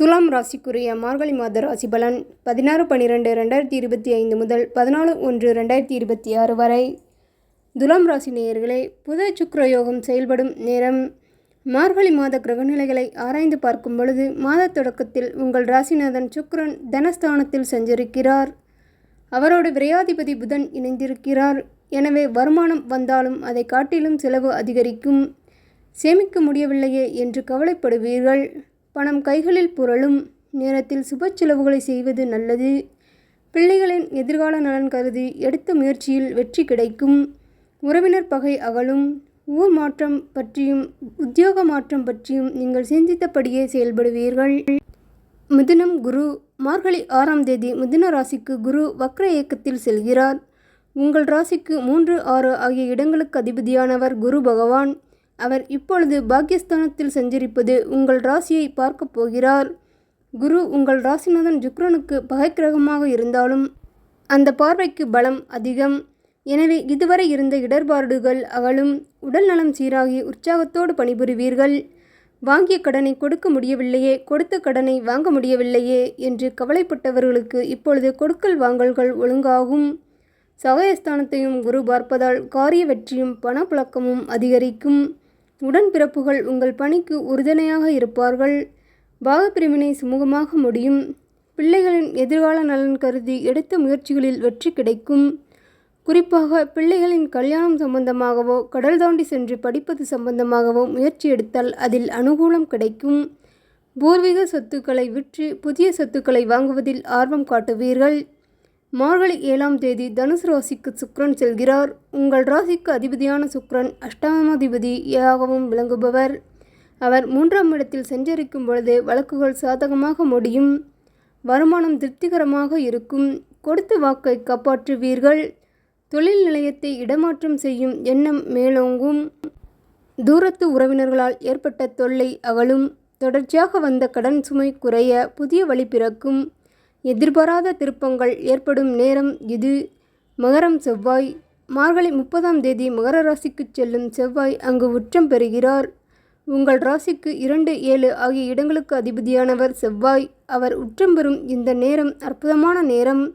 துலாம் ராசிக்குரிய மார்கழி மாத ராசி பலன் பதினாறு பன்னிரெண்டு ரெண்டாயிரத்தி இருபத்தி ஐந்து முதல் பதினாலு ஒன்று ரெண்டாயிரத்தி இருபத்தி ஆறு வரை. துலாம் ராசி நேயர்களே புத சுக்கிர யோகம் செயல்படும் நேரம். மார்கழி மாத கிரகநிலைகளை ஆராய்ந்து பார்க்கும் பொழுது மாத தொடக்கத்தில் உங்கள் ராசிநாதன் சுக்ரன் தனஸ்தானத்தில் சஞ்சரிக்கிறார். அவரோடு விரையாதிபதி புதன் இணைந்திருக்கிறார். எனவே வருமானம் வந்தாலும் அதை காட்டிலும் செலவு அதிகரிக்கும். சேமிக்க முடியவில்லையே என்று கவலைப்படுவீர்கள். பணம் கைகளில் புரளும் நேரத்தில் சுப செலவுகளை செய்வது நல்லது. பிள்ளைகளின் எதிர்கால நலன் கருதி எடுத்த முயற்சியில் வெற்றி கிடைக்கும். உறவினர் பகை அகலும். ஊர் மாற்றம் பற்றியும் உத்தியோக மாற்றம் பற்றியும் நீங்கள் சிந்தித்தபடியே செயல்படுவீர்கள். மிதுனம் குரு மார்கழி ஆறாம் தேதி மிதுன ராசிக்கு குரு வக்ர இயக்கத்தில் செல்கிறார். உங்கள் ராசிக்கு மூன்று ஆறு ஆகிய இடங்களுக்கு அதிபதியானவர் குரு பகவான். அவர் இப்பொழுது பாக்கியஸ்தானத்தில் சஞ்சரிப்பது உங்கள் ராசியை பார்க்கப் போகிறார். குரு உங்கள் ராசிநாதன் சுக்ரனுக்கு பகைக்கிரகமாக இருந்தாலும் அந்த பார்வைக்கு பலம் அதிகம். எனவே இதுவரை இருந்த இடர்பாடுகள் அகலும். உடல் நலம் சீராகி உற்சாகத்தோடு பணிபுரிவீர்கள். வாங்கிய கடனை கொடுக்க முடியவில்லையே கொடுத்த கடனை வாங்க முடியவில்லையே என்று கவலைப்பட்டவர்களுக்கு இப்பொழுது கொடுக்கல் வாங்கல்கள் ஒழுங்காகும். சகாயஸ்தானத்தையும் குரு பார்ப்பதால் காரிய வெற்றியும் பணப்புழக்கமும் அதிகரிக்கும். உடன்பிறப்புகள் உங்கள் பணிக்கு உறுதுணையாக இருப்பார்கள். பாகப்பிரிவினை சுமூகமாக முடியும். பிள்ளைகளின் எதிர்கால நலன் கருதி எடுத்த முயற்சிகளில் வெற்றி கிடைக்கும். குறிப்பாக பிள்ளைகளின் கல்யாணம் சம்பந்தமாகவோ கடல் தாண்டி சென்று படிப்பது சம்பந்தமாகவோ முயற்சி எடுத்தால் அதில் அனுகூலம் கிடைக்கும். பூர்வீக சொத்துக்களை விற்று புதிய சொத்துக்களை வாங்குவதில் ஆர்வம் காட்டுவீர்கள். மார்கழி ஏழாம் தேதி தனுசு ராசிக்கு சுக்ரன் செல்கிறார். உங்கள் ராசிக்கு அதிபதியான சுக்ரன் அஷ்டமாதிபதியாகவும் விளங்குபவர். அவர் மூன்றாம் இடத்தில் சஞ்சரிக்கும் பொழுது வழக்குகள் சாதகமாக முடியும். வருமானம் திருப்திகரமாக இருக்கும். கொடுத்த வாக்கை காப்பாற்றுவீர்கள். தொழில் நிலையத்தை இடமாற்றம் செய்யும் எண்ணம் மேலோங்கும். தூரத்து உறவினர்களால் ஏற்பட்ட தொல்லை அகலும். தொடர்ச்சியாக வந்த கடன் சுமை குறைய புதிய வழி பிறக்கும். எதிர்பாராத திருப்பங்கள் ஏற்படும் நேரம் இது. மகரம் செவ்வாய். மார்கழி முப்பதாம் தேதி மகர ராசிக்கு செல்லும் செவ்வாய் அங்கு உச்சம் பெறுகிறார். உங்கள் ராசிக்கு இரண்டு ஏழு ஆகிய இடங்களுக்கு அதிபதியானவர் செவ்வாய். அவர் உச்சம் பெறும் இந்த நேரம் அற்புதமான நேரம்.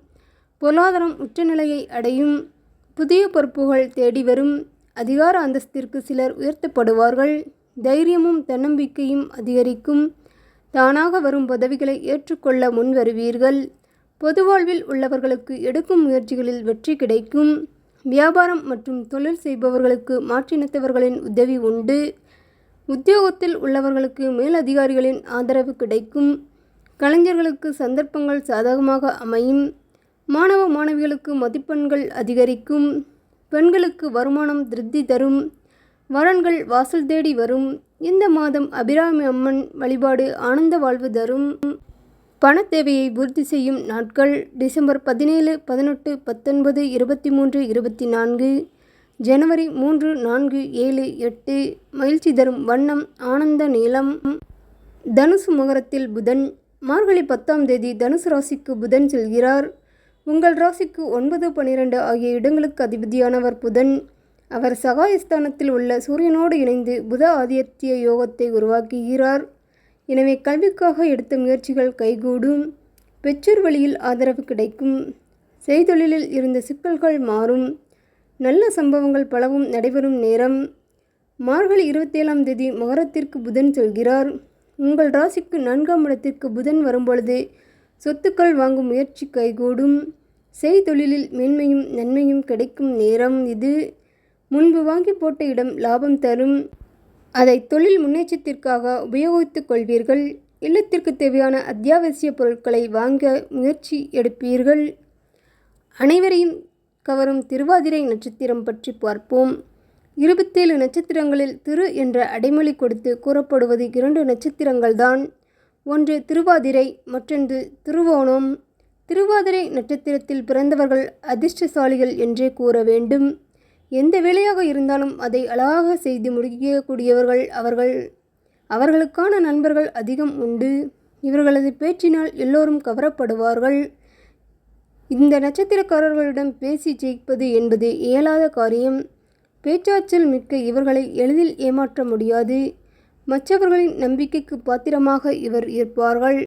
பொருளாதாரம் உச்சநிலையை அடையும். புதிய பொறுப்புகள் தேடி வரும். அதிகார அந்தஸ்திற்கு சிலர் உயர்த்தப்படுவார்கள். தைரியமும் தன்னம்பிக்கையும் அதிகரிக்கும். தானாக வரும் பதவிகளை ஏற்றுக்கொள்ள முன்வருவீர்கள். பொது வாழ்வில் உள்ளவர்களுக்கு எடுக்கும் முயற்சிகளில் வெற்றி கிடைக்கும். வியாபாரம் மற்றும் தொழில் செய்பவர்களுக்கு மாற்றினத்தவர்களின் உதவி உண்டு. உத்தியோகத்தில் உள்ளவர்களுக்கு மேலதிகாரிகளின் ஆதரவு கிடைக்கும். கலைஞர்களுக்கு சந்தர்ப்பங்கள் சாதகமாக அமையும். மாணவ மாணவிகளுக்கு மதிப்பெண்கள் அதிகரிக்கும். பெண்களுக்கு வருமானம் திருப்தி தரும். வரன்கள் வாசல் தேடி வரும். இந்த மாதம் அபிராமி அம்மன் வழிபாடு ஆனந்த வாழ்வு தரும். பணத்தேவையை பூர்த்தி செய்யும் நாட்கள் டிசம்பர் பதினேழு பதினெட்டு பத்தொன்பது இருபத்தி மூன்று இருபத்தி நான்கு ஜனவரி மூன்று நான்கு ஏழு எட்டு மகிழ்ச்சி தரும் வண்ணம் ஆனந்த நீளம். தனுசு மகரத்தில் புதன் மார்கழி பத்தாம் தேதி தனுசு ராசிக்கு புதன் செல்கிறார். உங்கள் ராசிக்கு ஒன்பது பன்னிரண்டு ஆகிய இடங்களுக்கு அதிபதியானவர் புதன். அவர் சகாயஸ்தானத்தில் உள்ள சூரியனோடு இணைந்து புத ஆதித்ய யோகத்தை உருவாக்குகிறார். எனவே கல்விக்காக எடுத்த முயற்சிகள் கைகூடும். பெற்றோர் வழியில் ஆதரவு கிடைக்கும். செய்தொழிலில் இருந்த சிக்கல்கள் மாறும். நல்ல சம்பவங்கள் பலவும் நடைபெறும் நேரம். மார்கழி இருபத்தேழாம் தேதி மகரத்திற்கு புதன் செல்கிறார். உங்கள் ராசிக்கு நான்காம் இடத்திற்கு புதன் வரும்பொழுது சொத்துக்கள் வாங்கும் முயற்சி கைகூடும். செய்தொழிலில் மேன்மையும் நன்மையும் கிடைக்கும் நேரம் இது. முன்பு வாங்கி போட்ட இடம் லாபம் தரும். அதை தொழில் முன்னேற்றத்திற்காக உபயோகித்துக் கொள்வீர்கள். இல்லத்திற்கு தேவையான அத்தியாவசிய பொருட்களை வாங்க முயற்சி எடுப்பீர்கள். அனைவரையும் கவரும் திருவாதிரை நட்சத்திரம் பற்றி பார்ப்போம். இருபத்தேழு நட்சத்திரங்களில் திரு என்ற அடைமொழி கொடுத்து கூறப்படுவது இரண்டு நட்சத்திரங்கள்தான். ஒன்று திருவாதிரை மற்றொன்று திருவோணம். திருவாதிரை நட்சத்திரத்தில் பிறந்தவர்கள் அதிர்ஷ்டசாலிகள் என்றே கூற வேண்டும். எந்த வேலையாக இருந்தாலும் அதை அழகாக செய்து முடிக்கக்கூடியவர்கள் அவர்கள். அவர்களுக்கான நண்பர்கள் அதிகம் உண்டு. இவர்களது பேச்சினால் எல்லோரும் கவரப்படுவார்கள். இந்த நட்சத்திரக்காரர்களிடம் பேசி ஜெயிப்பது என்பது இயலாத காரியம். பேச்சாற்றல் மிக்க இவர்களை எளிதில் ஏமாற்ற முடியாது. மற்றவர்களின் நம்பிக்கைக்கு பாத்திரமாக இவர் இருப்பார்கள்.